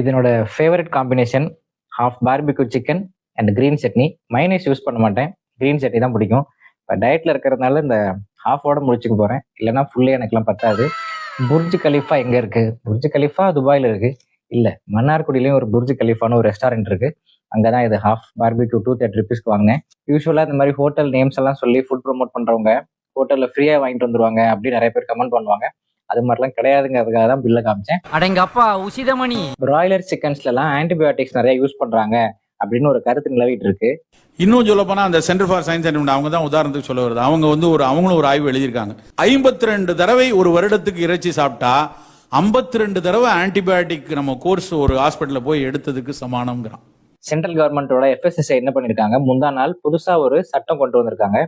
இதனோட favourite combination half barbecue chicken and green chutney. Mayonnaise use பண்ண மாட்டேன். Green chutney தான் பிடிக்கும். இப்போ டயட்டில் இருக்கிறதுனால இந்த ஹாஃபோட முடிச்சுக்க போகிறேன் இல்லைன்னா ஃபுல்லே எனக்குலாம் பத்தாது. புர்ஜ் கலீஃபா எங்கே இருக்குது புர்ஜ் கலீஃபா துபாயில் இருக்குது இல்லை மன்னார்குடியிலையும் ஒரு புர்ஜ் கலீஃபான்னு ஒரு ரெஸ்டாரண்ட் இருக்குது அங்கே தான் இது ஹாஃப் பார்பிக்யூ டூ தேர்ட்டி ருபீஸ்க்கு வாங்கினேன். யூஸ்வலாக இந்த மாதிரி ஹோட்டல் நேம்ஸ் எல்லாம் சொல்லி ஃபுட் ப்ரொமோட் பண்ணுறவங்க ஹோட்டலில் ஃப்ரீயாக வாங்கிட்டு வந்துருவாங்க அப்படி நிறைய பேர் கமெண்ட் பண்ணுவாங்க. அது மாதிரிலாம் கிடையாதுங்கிறதுக்காக தான் பில்லை காமிச்சேன். அடங்கப்பா உசிதமணி. பிராய்லர் சிக்கன்ஸ்லாம் ஆன்டிபயோட்டிக்ஸ் நிறைய யூஸ் பண்றாங்க அப்படின்னு ஒரு கருத்து நிலவிட்டு இருக்கு. இன்னும் சொல்ல போனா அந்த சென்டர் ஃபார் சயின்ஸ் அண்ட் அவங்க தான் உதாரணத்துக்கு சொல்ல வருது. அவங்க வந்து ஒரு அவங்களும் ஒரு ஆய்வு எழுதியிருக்காங்க. ஐம்பத்தி ரெண்டு தடவை ஒரு வருடத்துக்கு இறைச்சி சாப்பிட்டா ஐம்பத்தி ரெண்டு தடவை ஆன்டிபயோட்டிக் நம்ம கோர்ஸ் ஒரு ஹாஸ்பிட்டல்ல போய் எடுத்ததுக்கு சமானம்ங்கிறான். சென்ட்ரல் கவர்மெண்டோட எஃப்எஸ்எஸ்ஐ என்ன பண்ணிருக்காங்க? முந்தா நாள் புதுசா ஒரு சட்டம் கொண்டு வந்திருக்காங்க.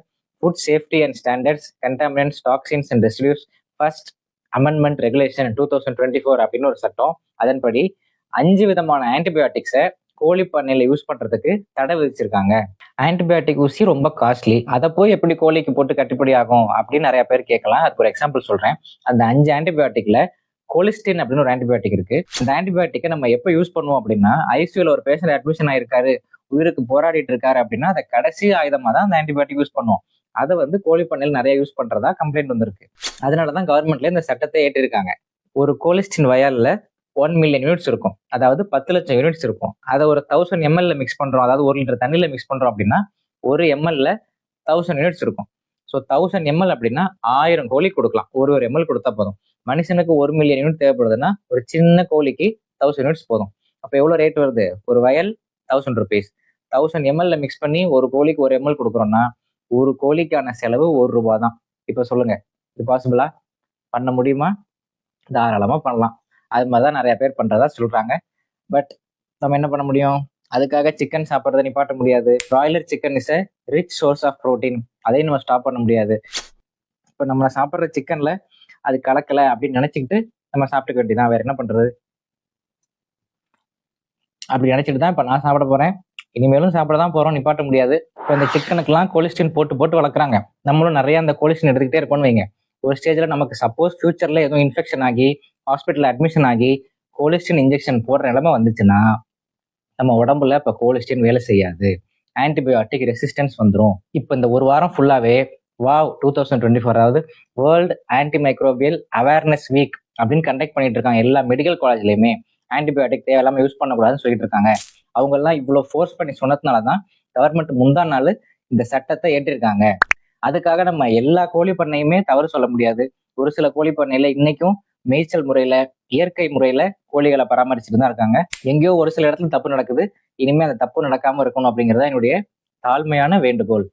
Food safety and standards contaminants toxins and residues first amendment regulation two thousand twenty four அப்படின்னு ஒரு சட்டம். அதன்படி அஞ்சு விதமான ஆன்டிபயோட்டிக்ஸை கோழி பண்ணையில யூஸ் பண்றதுக்கு தடை விதிச்சிருக்காங்க. ஆன்டிபயோட்டிக் ஊசி ரொம்ப காஸ்ட்லி அதை போய் எப்படி கோழிக்கு போட்டு கட்டுப்படி ஆகும் அப்படின்னு நிறைய பேர் கேட்கலாம். அதுக்கு ஒரு எக்ஸாம்பிள் சொல்றேன். அந்த அஞ்சு ஆன்டிபயோட்டிக்ல கொலிஸ்டின் அப்படின்னு ஒரு ஆன்டிபயோட்டிக் இருக்கு. இந்த ஆன்டிபயோட்டிக்கை நம்ம எப்போ யூஸ் பண்ணுவோம் அப்படின்னா ஐசியூல ஒரு பேஷண்ட் அட்மிஷன் ஆயிருக்காரு உயிருக்கு போராடிட்டு இருக்காரு அப்படின்னா அதை கடைசி ஆயுதமாக தான் அந்த ஆன்டிபயோட்டிக் யூஸ் பண்ணுவோம். அதை வந்து கோழி பண்ணையில் நிறைய யூஸ் பண்றதா கம்ப்ளைண்ட் வந்திருக்கு. அதனால தான் கவர்மெண்ட்ல இந்த சட்டத்தை ஏற்றிருக்காங்க. ஒரு கோலிஸ்டின் வயல்ல ஒன் மில்லியன் யூனிட்ஸ் இருக்கும். அதாவது பத்து லட்சம் யூனிட்ஸ் இருக்கும். அதை ஒரு தௌசண்ட் எம்எல்ல மிக்ஸ் பண்றோம். அதாவது ஒரு லிட்டர் தண்ணியில மிக்ஸ் பண்றோம் அப்படின்னா ஒரு எம்எல்ல தௌசண்ட் யூனிட்ஸ் இருக்கும். ஸோ தௌசண்ட் எம்எல் அப்படின்னா ஆயிரம் கோழி கொடுக்கலாம். ஒரு ஒரு எம்எல் கொடுத்தா போதும். மனுஷனுக்கு ஒரு மில்லியன் யூனிட் தேவைப்படுதுன்னா ஒரு சின்ன கோழிக்கு தௌசண்ட் யூனிட்ஸ் போதும். அப்போ எவ்வளோ ரேட் வருது? ஒரு வயல் தௌசண்ட் ருபீஸ் தௌசண்ட் எம்எல்ல மிக்ஸ் பண்ணி ஒரு கோழிக்கு ஒரு எம்எல் கொடுக்குறோம்னா ஒரு கோழிக்கான செலவு ஒரு ரூபா தான் இப்போ சொல்லுங்க இது பாசிபிளா பண்ண முடியுமா? தாராளமாக பண்ணலாம். அது மாதிரி தான் நிறைய பேர் பண்ணுறதா சொல்கிறாங்க பட் நம்ம என்ன பண்ண முடியும்? அதுக்காக சிக்கன் சாப்பிட்றத நிப்பாட்ட முடியாது. Broiler chicken is a rich source of protein அதையும் நம்ம ஸ்டாப் பண்ண முடியாது. இப்போ நம்ம சாப்பிட்ற சிக்கனில் அது கலக்கலை அப்படின்னு நினச்சிக்கிட்டு நம்ம சாப்பிட்டுக்க வேண்டியதான் வேறு என்ன பண்ணுறது அப்படி நினச்சிட்டு தான் இப்போ நான் சாப்பிட போகிறேன் இனிமேலும் சாப்பிட தான் போகிறோம் நிப்பாட்ட முடியாது. இப்போ இந்த சிக்கனுக்கெல்லாம் கொலிஸ்டின் போட்டு போட்டு வளர்க்குறாங்க. நம்மளும் நிறைய அந்த கொலிஸ்டின் எடுத்துக்கிட்டே இருப்போம்னு வைங்க. ஒரு ஸ்டேஜில் நமக்கு சப்போஸ் ஃபியூச்சரில் எதுவும் இன்ஃபெக்ஷன் ஆகி ஹாஸ்பிட்டலில் அட்மிஷன் ஆகி கோலிஸ்டின் இன்ஜெக்ஷன் போடுற நிலைமை வந்துச்சுன்னா நம்ம உடம்புல இப்போ கோலிஸ்டின் வேலை செய்யாது. ஆன்டிபயோட்டிக் ரெசிஸ்டன்ஸ் வந்துடும் இப்போ இந்த ஒரு வாரம் ஃபுல்லாகவே wow two thousand twenty four அதாவது world anti microbial awareness week அப்படின்னு கண்டக்ட் பண்ணிட்டு இருக்காங்க. எல்லா மெடிக்கல் காலேஜ்லையுமே ஆன்டிபயோட்டிக் தேவையில்லாமல் யூஸ் பண்ணக்கூடாதுன்னு சொல்லிட்டு இருக்காங்க. அவங்கெல்லாம் இவ்வளோ ஃபோர்ஸ் பண்ணி சொன்னதுனால தான் கவர்மெண்ட் முந்தா நாள் இந்த சட்டத்தை ஏற்றிருக்காங்க. அதுக்காக நம்ம எல்லா கோழி பண்ணையுமே தவறு சொல்ல முடியாது. ஒரு சில கோழி பண்ணையில இன்னைக்கும் மேய்ச்சல் முறையில இயற்கை முறையில கோழிகளை பராமரிச்சுட்டு தான் இருக்காங்க. எங்கேயோ ஒரு சில இடத்துல தப்பு நடக்குது. இனிமே அந்த தப்பு நடக்காம இருக்கணும் அப்படிங்கறத என்னுடைய தாழ்மையான வேண்டுகோள்.